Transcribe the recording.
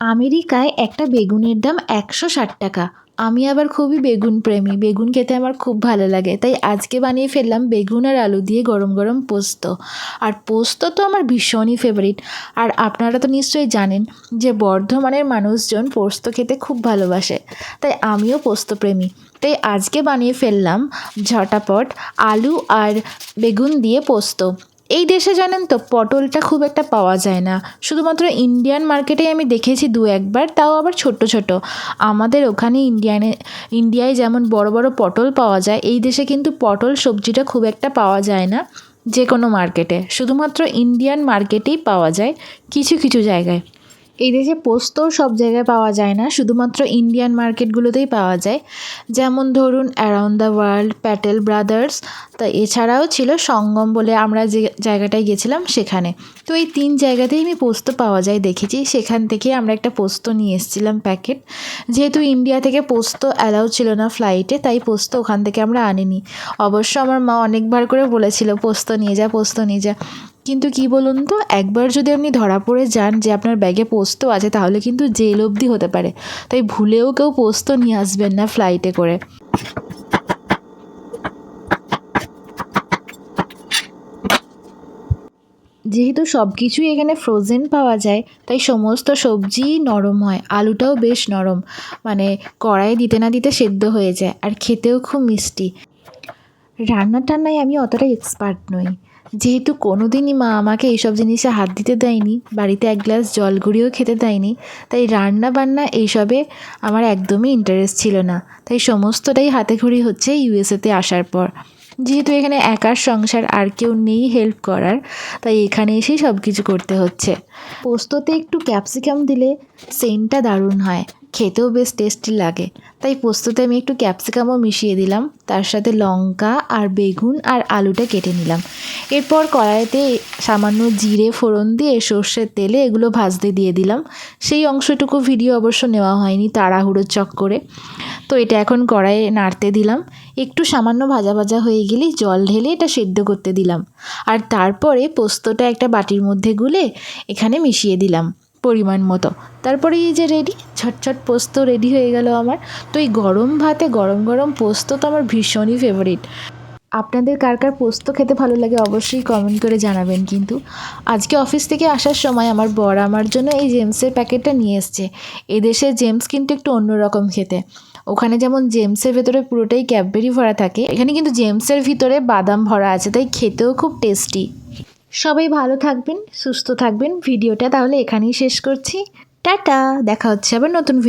আমেরিকায় একটা বেগুনের দাম একশো ষাট টাকা। আমি আবার খুবই বেগুন প্রেমী। বেগুন খেতে আমার খুব ভালো লাগে। তাই আজকে বানিয়ে ফেললাম বেগুন আর আলু দিয়ে গরম গরম পোস্ত। আর পোস্ত তো আমার ভীষণই ফেভারিট আর আপনারা তো নিশ্চয়ই জানেন যে বর্ধমানের মানুষজন পোস্ত খেতে খুব ভালোবাসে। তাই আমিও পোস্ত প্রেমী। তাই আজকে বানিয়ে ফেললাম ঝটাপট আলু আর বেগুন দিয়ে পোস্ত। এই দেশে জানেন তো পটলটা খুব একটা পাওয়া যায় না। শুধুমাত্র ইন্ডিয়ান মার্কেটেই আমি দেখেছি দু একবার, তাও আবার ছোট্ট ছোট আমাদের ওখানে ইন্ডিয়ানে ইন্ডিয়ায় যেমন বড় বড় পটল পাওয়া যায়, এই দেশে কিন্তু পটল সবজিটা খুব একটা পাওয়া যায় না যে কোনো মার্কেটে শুধুমাত্র ইন্ডিয়ান মার্কেটেই পাওয়া যায়, কিছু কিছু জায়গায়। এই দেশে পোস্তও সব জায়গায় পাওয়া যায় না, শুধুমাত্র ইন্ডিয়ান মার্কেটগুলোতেই পাওয়া যায়। যেমন ধরুন around the world Patel brothers তা এছাড়াও ছিল সঙ্গম বলে আমরা যে জায়গাটায় গেছিলাম সেখানে। তো এই তিন জায়গাতেই আমি পোস্ত পাওয়া যায় দেখেছি। সেখান থেকে আমরা একটা পোস্ত নিয়ে এসেছিলাম প্যাকেট। যেহেতু ইন্ডিয়া থেকে পোস্ত অ্যালাউ ছিল না ফ্লাইটে তাই পোস্ত ওখান থেকে আমরা আনিনি। অবশ্য আমার মা অনেকবার করে বলেছিল, পোস্ত নিয়ে যা, পোস্ত নিয়ে যা। কিন্তু কি বলুন তো, একবার যদি আপনি ধরা পড়ে যান যে আপনার ব্যাগে পোস্ত আছে, তাহলে কিন্তু জেল অবধি হতে পারে। তাই ভুলেও কেউ পোস্ত নিয়ে আসবেন না ফ্লাইটে করে। যেহেতু সব কিছুই এখানে ফ্রোজেন পাওয়া যায়, তাই সমস্ত সবজিই নরম হয়, আলুটাও বেশ নরম। মানে কড়াই দিতে না দিতে সেদ্ধ হয়ে যায়, আর খেতেও খুব মিষ্টি। রান্না টান্নায় আমি অতটা এক্সপার্ট নই। যেহেতু কোনো দিনই মা আমাকে এইসব জিনিসে হাত দিতে দেয়নি, বাড়িতে এক গ্লাস জল গুঁড়িও খেতে দেয়নি, তাই রান্না বান্না এইসবে আমার একদমই ইন্টারেস্ট ছিল না। তাই সমস্তটাই হাতে খড়ি হচ্ছে ইউএসএতে আসার পর। যেহেতু এখানে একার সংসার, আর কেউ নেই হেল্প করার, তাই এখানে এসেই সব কিছু করতে হচ্ছে। পোস্ততে একটু ক্যাপসিকাম দিলে সেন্টটা দারুণ হয়। খেতেও বেশ টেস্টি লাগে। তাই পোস্ততে আমি একটু ক্যাপসিকামও মিশিয়ে দিলাম। তার সাথে লঙ্কা আর বেগুন আর আলুটা কেটে নিলাম। এরপর কড়াইতে সামান্য জিরে, ফোড়ন দিয়ে সর্ষের তেলে এগুলো ভাজতে দিয়ে দিলাম। সেই অংশটুকু ভিডিও অবশ্য নেওয়া হয়নি তাড়াহুড়োর চক্করে। তো এটা এখন কড়াইয়ে নাড়তে দিলাম। একটু সামান্য ভাজা ভাজা হয়ে গেলেই জল ঢেলে এটা সেদ্ধ করতে দিলাম। আর তারপরে পোস্তটা একটা বাটির মধ্যে গুলে এখানে মিশিয়ে দিলাম। পরিমাণ মতো। তারপরে এই যে রেডি ঝটঝট পোস্ত রেডি হয়ে গেল আমার। তো এই গরম ভাতে গরম গরম পোস্ত তো আমার ভীষণই ফেভারিট আপনাদের কার কার পোস্ত খেতে ভালো লাগে অবশ্যই কমেন্ট করে জানাবেন কিন্তু। আজকে অফিস থেকে আসার সময় আমার বর আমার জন্য এই জেমসের প্যাকেটটা নিয়ে এসছে। এদেশে জেমস কিন্তু একটু অন্যরকম খেতে। ওখানে যেমন জেমসের ভেতরে পুরোটাই ক্যাববেরি ভরা থাকে, এখানে কিন্তু জেমসের ভিতরে বাদাম ভরা আছে, তাই খেতেও খুব টেস্টি সবাই ভালো থাকবেন, সুস্থ থাকবেন। ভিডিওটা তাহলে এখানেই শেষ করছি। টাটা! দেখা হচ্ছে আবার নতুন ভিডিও